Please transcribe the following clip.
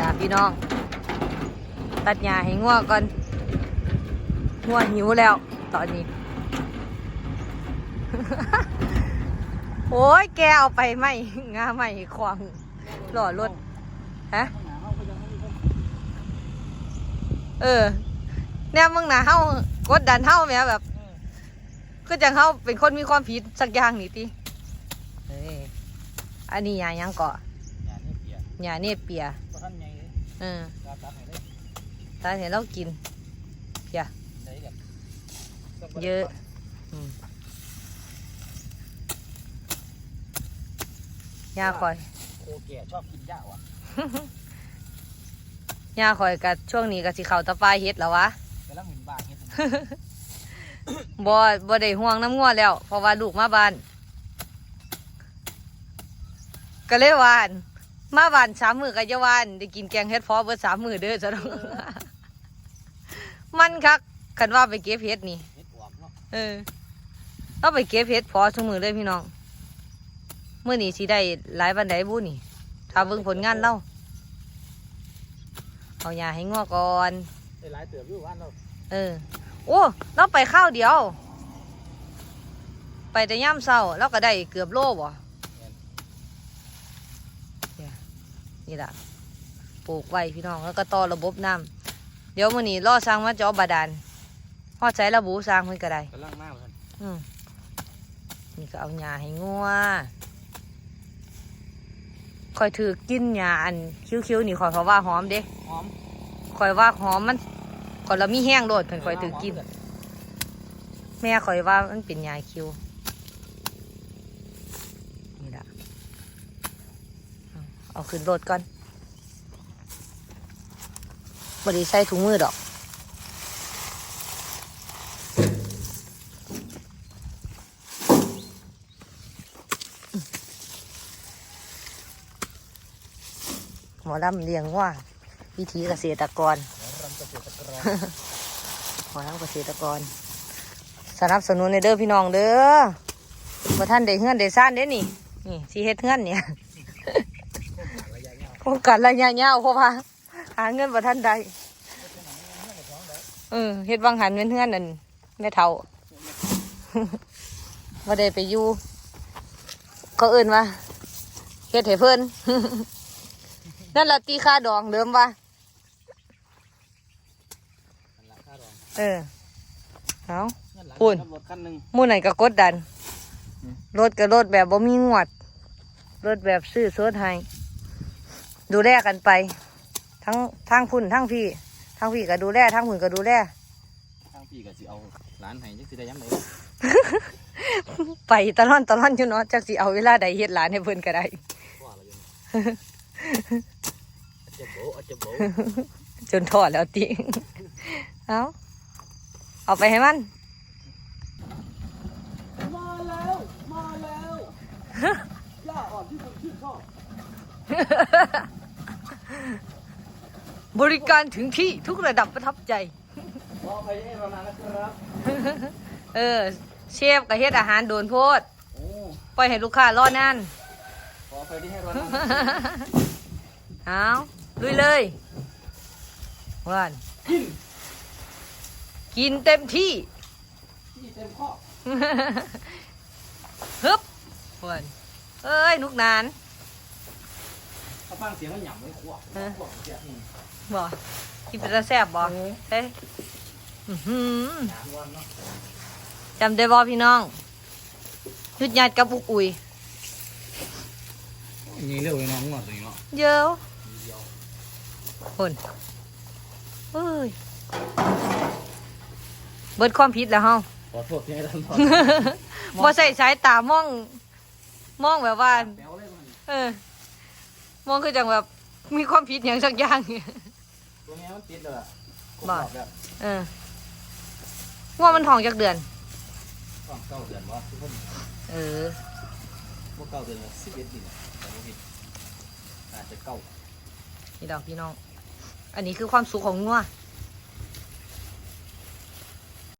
ล่ะพี่น้อง ตัดหญ้าให้งัวก่อนงัวหิวแล้ว ตอนนี้ โอ้ยแกเอาไปไหมงาไหมควางหล่อรถฮะเออเนี่ยมึงนะเฮากดดันเฮาแม่แบบคือจังเฮาเป็นคนมีความผิดสักอย่างนี่ติเอ้ยอันนี้ยายังเกาะอย่านี่เปียยาเนเปีย เพราะท่านไงเลยเออรับรับให้ได้ตาเห็นเรากินได้กันเยอะอืมยาคอยโคแก่ชอบกินหญ้าว่ะยาคอยกับช่วงนี้กับสิเขาตะปายเฮ็ดแล้ววะกำลังหมิ่นบ้าเฮ็ดบ่บ่ได้ห่วงน้ำงัวแล้ว เพราะว่าลูกมาบ้าน ก็เลยหวาน มาบ้านสามมือก็จะหวานได้กินแกงเฮ็ดพอเบิดสามมือเด้อจ้ะน้องมันคักคันว่าไปเก็บเฮ็ดนี่เฮ็ดอวกเนาะเออเราไปเก็บเฮ็ดพอสมือเลยพี่น้องเมื่อนี้สิได้หลายบันไดบุนี่ถ้าเบิ่งผลงานเราเอายาให้งัวก่อนได้หลายเติบอยู่วันเราเออ โอ้เราไปข้าวเดียว ไปแต่ย่ำเศร้าเราก็ได้เกือบโลบ่เนี่ย นี่ล่ะปลูกไว้พี่น้องแล้วก็ต่อระบบน้ำเดี๋ยวมื้อนี้รอสร้างมาเจอบาดาลพอใช้ระบุสร้างเพิ่นก็ได้กำลังมากเลยอืมนี่ก็เอาหญ้าให้งัวคอยถือกินหญ้าอันคิ้วๆนี่คอยเขาว่าหอมเด้หอมคอยว่าหอมมันคอยเรามีแห้งโดดเพิ่นคอยถือกิน แม่คอยว่ามันเป็นหญ้าคิ้วนี่ละ เอาเอาขึ้นรถก่อนบริใส่ถุงมือดอกหมอลำเลี้ยงว่า วิธีเกษตรกรรำเกษตรกรหมอลำเกษตรกร สนับสนุนในเด้อพี่น้องเด้อว่าท่านได้เฮือนได้ซ่านเด้นี่ นี่สีเฮ็ดเฮือนเนี่ยระยะยาว โครงการระยะยาวเพราะว่าหาเงินว่าท่านใดเออเฮ็ดวังหันเงินเฮือนนั่นแม่เฒ่าว่าได้ไปอยู่ก็เอื่นว่าเฮ็ดให้เพิ่นนั่นละตีค่าดองเดิมว่าอันละค่ารองเออเอาเงินหลังพูนขับรถคันหนึ่งหมู่ไหนก็กดดันอืมรถก็รถแบบบ่มีงวดรถแบบซื้อสดให้ ดูแลกันไป ทั้งทั้งพุ่นทั้งพี่ทั้งพี่ก็ดูแลทั้งพุ่นก็ดูแลทางพี่ก็สิเอาร้านให้จังสิได้ย้ำไหนไปตลอดตลอดอยู่เนาะจักสิเอาเวลาใดเฮ็ดหลานให้เพิ่นก็ได้ว่าเราอยู่อาจจะโบอาจจะโบจนทอดแล้วติเอาเอาไปให้มันมาแล้วมาแล้วหญ้าอ่อนที่ผมชื่นชอบ บริการถึงที่ทุกระดับประทับใจรอไปให้เรานานนะครับ เออ เชฟก็เฮ็ดอาหารโดนโพดโอ้ปล่อยให้ลูกค้ารอนานรอไปที่ให้เรานานเอาลุยเลยว่านกิน กินเต็มที่ ที่เต็มข้อฮึบว่านเอ้ยนุกนาน เขาฟังเสียงมันหย่ำไม่ขวบเออขวบเสียงนี่บ่กินเป็นตาแซ่บบ่เอ้ยอื้อหือหนามวันเนาะจำได้บ่พี่น้องยุดยัดกับอุกอุยนี่เร็วเลยน้องหมดเลยเนาะเยอะคนเอ้ยเบิดความผิดแล้วเฮา ขอโทษที่ให้ท่านทอดบ่ใส่สายตามอง มองแบบว่า แป๊วเลยมัน เออ มองคือจังแบบมีความผิดอย่างสักอย่างตัวนี้มันติดเลยอะบ่แบบเออว่ามันท้องจากเดือนต้องเก้าเดือนวะทุกคนเออพวกเก้าเดือนสิบเอ็ดเดือนแต่ว่าผิดอาจจะเก้านี่ดอกพี่น้อง อันนี้คือความสุขของงัว